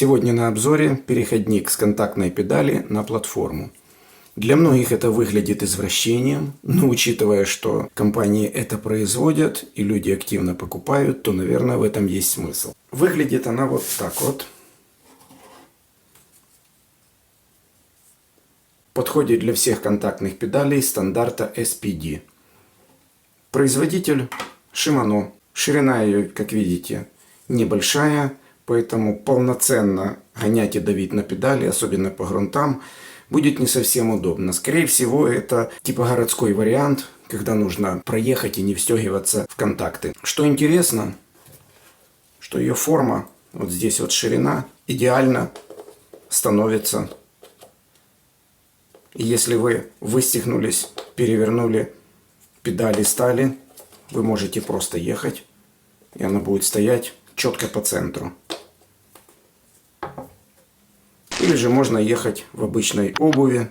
Сегодня на обзоре переходник с контактной педали на платформу. Для многих это выглядит извращением, но учитывая, что компании это производят и люди активно покупают, то, наверное, в этом есть смысл. Выглядит она вот так вот. Подходит для всех контактных педалей стандарта SPD. Производитель Shimano. Ширина ее, как видите, небольшая, поэтому полноценно гонять и давить на педали, особенно по грунтам, будет не совсем удобно. Скорее всего, это типа городской вариант, когда нужно проехать и не встегиваться в контакты. Что интересно, что ее форма, вот здесь вот ширина, идеально становится. И если вы выстегнулись, перевернули педали стали, вы можете просто ехать, и она будет стоять четко по центру. Или же можно ехать в обычной обуви.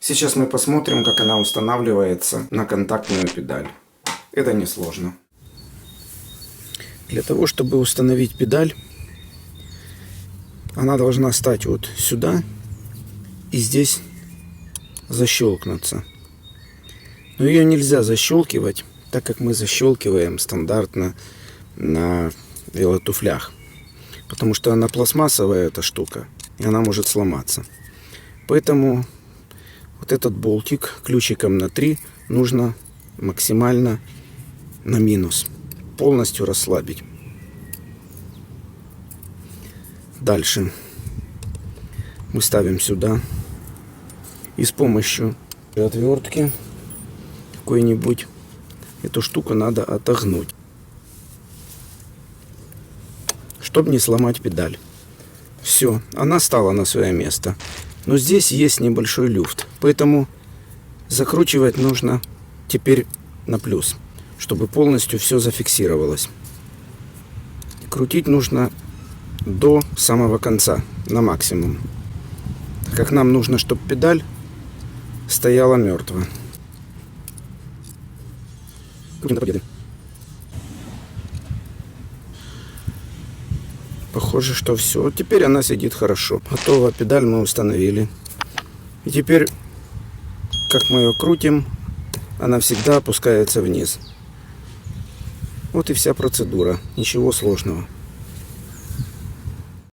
Сейчас мы посмотрим, как она устанавливается на контактную педаль. Это несложно. Для того, чтобы установить педаль, она должна стать вот сюда и здесь защелкнуться. Но ее нельзя защелкивать, так как мы защелкиваем стандартно на велотуфлях. Потому что она пластмассовая, эта штука, и она может сломаться. Поэтому вот этот болтик ключиком на 3 нужно максимально на минус. Полностью расслабить. Дальше мы ставим сюда и с помощью отвертки какой-нибудь эту штуку надо отогнуть, чтобы не сломать педаль. Все, она стала на свое место. Но здесь есть небольшой люфт, поэтому закручивать нужно теперь на плюс, чтобы полностью все зафиксировалось. Крутить нужно до самого конца, на максимум. Как нам нужно, чтобы педаль стояла мертво. Похоже, что все. Теперь она сидит хорошо. Готово. Педаль мы установили. И теперь, как мы ее крутим, она всегда опускается вниз. Вот и вся процедура. Ничего сложного.